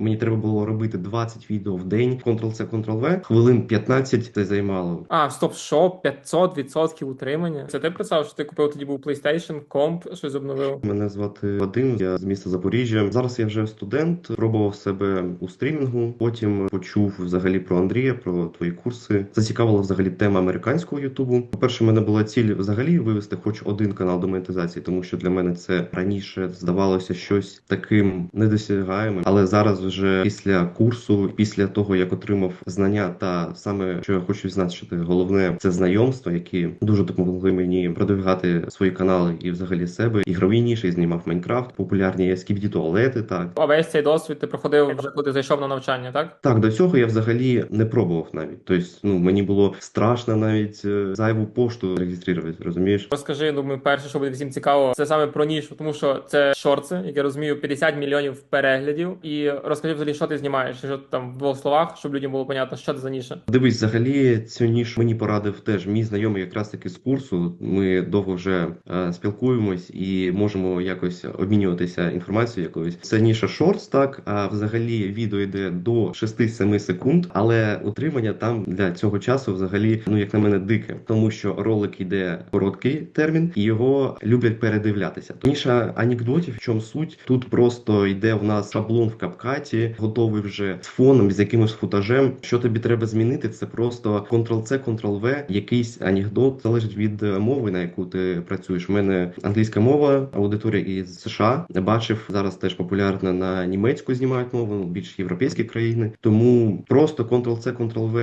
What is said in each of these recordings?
Мені треба було робити 20 відео в день. Ctrl-C, Ctrl-V, хвилин 15 це займало. А, стоп, що? 500% утримання? Це ти писав, що ти купив тоді був PlayStation, комп, щось обновив? Мене звати Вадим, я з міста Запоріжжя. Зараз я вже студент, пробував себе у стрімінгу. Потім почув взагалі про Андрія, про твої курси. Зацікавила взагалі тема американського Ютубу. По-перше, в мене була ціль взагалі вивести хоч один канал до монетизації, тому що для мене це раніше здавалося щось таким недосягаємим. Але зараз, вже після курсу, після того як отримав знання, та саме що я хочу відзначити, головне це знайомства, які дуже допомогли мені продвигати свої канали і взагалі себе. Ігрові ніші, знімав Майнкрафт, популярні скібді туалети. Так А весь цей досвід ти проходив вже коли ти зайшов на навчання, так? так до цього я взагалі не пробував навіть. Тобто, ну мені було страшно навіть е, зайву пошту реєструвати, розумієш? Розкажи, думаю, перше, що буде всім цікаво, це саме про нішу, тому що це шорти, як я розумію, 50 мільйонів переглядів. І розкажи взагалі, що ти знімаєш, що там в двох словах, щоб людям було понятно, що це за ніша. Дивись, взагалі цю нішу мені порадив теж мій знайомий, якраз таки з курсу. Ми довго вже е, спілкуємось і можемо якось обмінюватися інформацією якоюсь. Це ніша шортс, так а взагалі відео йде до 6-7 секунд, але утримання там для цього часу взагалі, ну як на мене, дике, тому що ролик йде короткий термін, і його люблять передивлятися. Ніша анекдотів, в чому суть тут просто йде в нас шаблон в капкаті, готовий вже з фоном, з якимось футажем. Що тобі треба змінити? Це просто Ctrl-C, Ctrl-V, якийсь анекдот залежить від мови, на яку ти працюєш. У мене англійська мова, аудиторія із США. Бачив зараз теж популярна на німецьку знімають мову, ну, більш європейські країни. Тому просто Ctrl-C, Ctrl-V,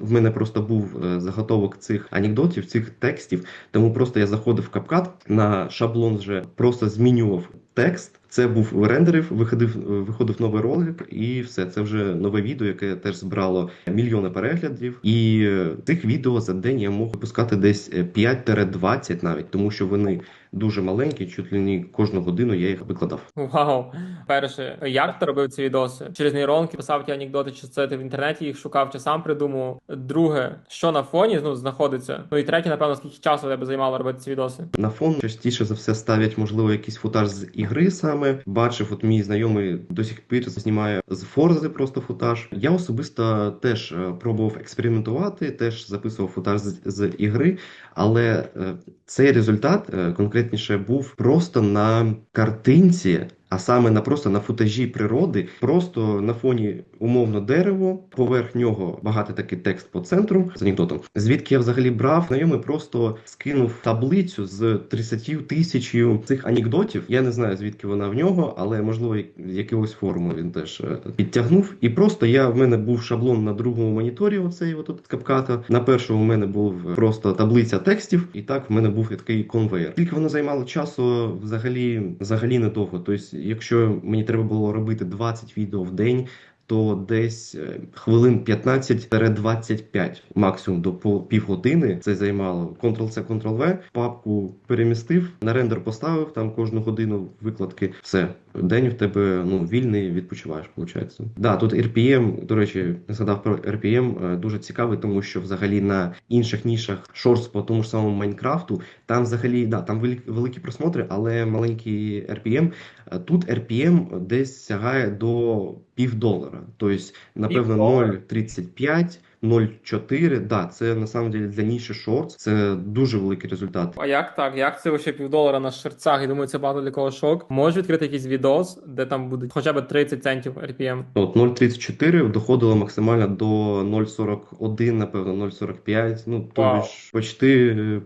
в мене просто був е, заготовок цих анекдотів, цих текстів. Тому просто я заходив в капкат на шаблон, вже просто змінював текст. Це був рендерів, виходив, виходив новий ролик, і все. Це вже нове відео, яке теж збрало мільйони переглядів. І е, цих відео за день я мог випускати десь е, 5-20 навіть, тому що вони дуже маленькі, чуть ли не кожну годину я їх викладав. Вау! Перше, як ти робив ці відоси? Через нейронки писав ті анекдоти, чи це ти в інтернеті їх шукав, чи сам придумував. Друге, що на фоні ну, знаходиться? Ну і третє, напевно, скільки часу тебе займало робити ці відоси? На фон частіше за все ставлять, можливо, якийсь футаж з ігри саме. Бачив, от мій знайомий до сих пір знімає з Форзи просто футаж. Я особисто теж е, пробував експериментувати, теж записував футаж з, з ігри, але е, цей результат е, конкретніше був просто на картинці. А саме на просто на футажі природи, просто на фоні умовно дерево, поверх нього багатий такий текст по центру з анекдотом. Звідки я взагалі брав, знайомий просто скинув таблицю з 30 тисячою цих анекдотів. Я не знаю звідки вона в нього, але можливо якогось форуму він теж е, підтягнув. І просто я в мене був шаблон на другому моніторі. Оцей отут з капката. На першому в мене був просто таблиця текстів, і так в мене був такий конвейер. Скільки воно займало часу, взагалі, взагалі недовго. Тобто, якщо мені треба було робити 20 відео в день. То десь е, хвилин 15-25 максимум до по півгодини це займало. Ctrl-C, Ctrl-V, папку перемістив, на рендер поставив там кожну годину викладки. Все, день в тебе ну вільний, відпочиваєш. Виходить. Да, тут RPM, до речі, не згадав про RPM, е, дуже цікавий, тому що взагалі на інших нішах шортс по тому ж самому Майнкрафту, там взагалі да, там великі просмотри, але маленький RPM. Е, Тут RPM десь сягає до півдолара. Тобто, напевно, Півдолара? 0,35, 0,4. Да, це на самом деле для ніші шортс. Це дуже великий результат. А як так? Як це вообще півдолара на шерцях? Я думаю, це багато для кого шок. Можеш відкрити якийсь відос, де там буде хоча б 30 центів RPM? От 0,34 доходило максимально до 0,41, напевно, 0,45. Ну, тобі ж почти е,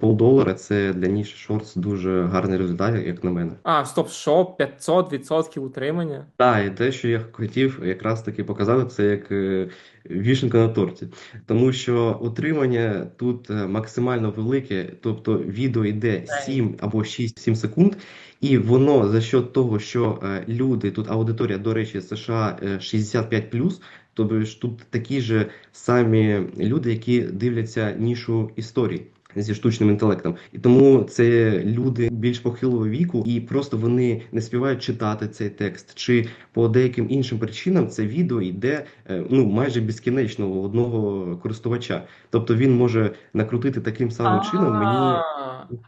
полдолара. Це для ніші шортс дуже гарний результат, як на мене. А, стоп, що? 500% утримання? Так, і те, що я хотів якраз таки показати, це як е, вішенка на торті. Тому що отримання тут е, максимально велике, тобто відео йде 7 або 6-7 секунд, і воно за счет того, що е, люди, тут аудиторія, до речі, США е, 65+, тобто ж тут такі ж самі люди, які дивляться нішу історій. Зі штучним інтелектом. І тому це люди більш похилого віку, і просто вони не співають читати цей текст, чи по деяким іншим причинам це відео йде е, ну майже безкінечно у одного користувача. Тобто він може накрутити таким самим чином мені.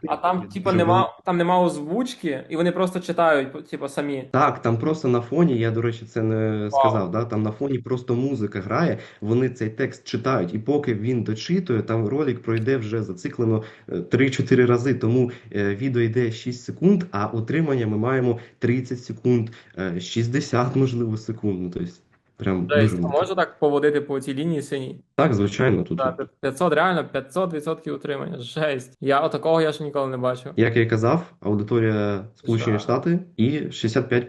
А, там, типа, нема, там нема озвучки, і вони просто читають, типа, самі. Так, там просто на фоні, я, до речі, це не сказав. Да? Там на фоні просто музика грає, вони цей текст читають, і поки він дочитує, там ролик пройде вже зациклено е, 3-4 рази. Тому е, відео йде 6 секунд, а отримання ми маємо 30 секунд, е, 60, можливо, секунд. Ну, тобто, прям дуже а можна так поводити по цій лінії синій? Так, звичайно, тут. Так, 500, реально, 500% утримання. Жесть. Я отакого я ще ніколи не бачив. Як я і казав, аудиторія Сполучені. Штати і 65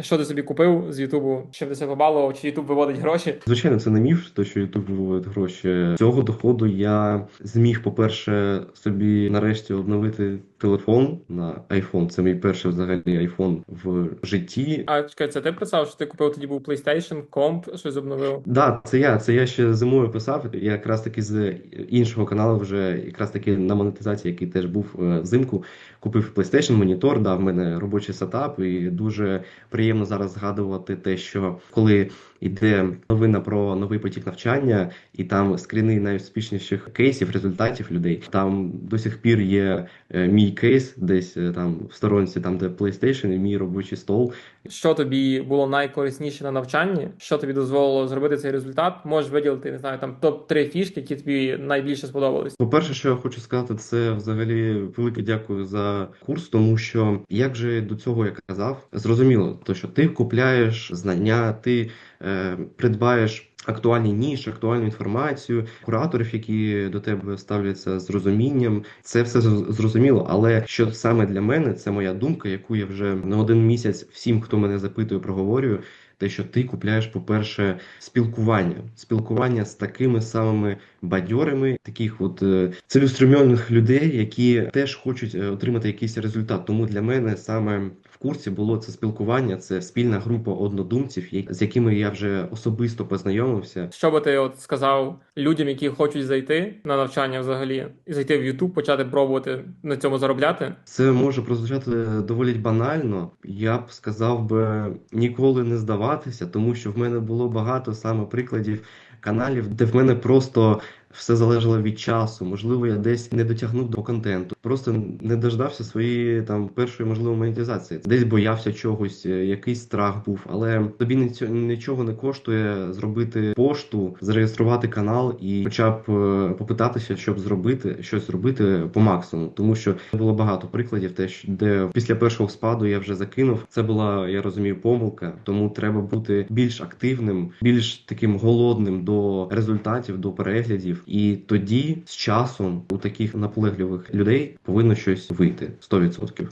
Що ти собі купив з Ютубу? Чим ти себе побалував? Чи Ютуб виводить гроші? Звичайно, це не міф, то що YouTube виводить гроші. З Цього доходу я зміг, по-перше, собі нарешті обновити телефон на iPhone. Це мій перший взагалі iPhone в житті. А чекай, це ти писав, що ти купив тоді був PlayStation, комп, щось обновив? Да, це я. Це я ще зимою писав. Я якраз таки з іншого каналу, вже якраз таки на монетизації, який теж був е, взимку, купив PlayStation, монітор, да, в мене робочий сетап, і дуже приємно зараз згадувати те, що коли йде новина про новий потік навчання, і там скріни найуспішніших кейсів, результатів людей. Там до сих пір є е, мій кейс, десь е, там в сторонці, там де PlayStation, і мій робочий стол. Що тобі було найкорисніше на навчанні? Що тобі дозволило зробити цей результат? Можеш виділити, не знаю, там топ-3 фішки, які тобі найбільше сподобались. По-перше, що я хочу сказати, це взагалі велике дякую за курс, тому що як же до цього я казав, зрозуміло, то що ти купляєш знання, ти е, придбаєш. Актуальні ніші, актуальну інформацію, кураторів, які до тебе ставляться з розумінням, це все зр- зрозуміло. Але що саме для мене, це моя думка, яку я вже не один місяць всім, хто мене запитує, проговорюю. Те, що ти купляєш, по-перше, спілкування, спілкування з такими самими бадьорими, таких от е, людей, які теж хочуть е, отримати якийсь результат. Тому для мене саме курсі було це спілкування, це спільна група однодумців, з якими я вже особисто познайомився. Що би ти от сказав людям, які хочуть зайти на навчання взагалі, і зайти в YouTube, почати пробувати на цьому заробляти? Це може прозвучати доволі банально. Я б сказав би ніколи не здаватися, тому що в мене було багато саме прикладів каналів, де в мене просто все залежало від часу. Можливо, я десь не дотягнув до контенту, просто не дождався своєї там першої можливо монетизації. Десь боявся чогось, е, якийсь страх був, але тобі ніцьо- нічого не коштує зробити пошту, зареєструвати канал і хоча б е, попитатися, щоб зробити щось зробити по максимуму, тому що було багато прикладів, теж де після першого спаду я вже закинув. Це була, я розумію, помилка. Тому треба бути більш активним, більш таким голодним до результатів, до переглядів. І тоді з часом у таких наполегливих людей повинно щось вийти 100%.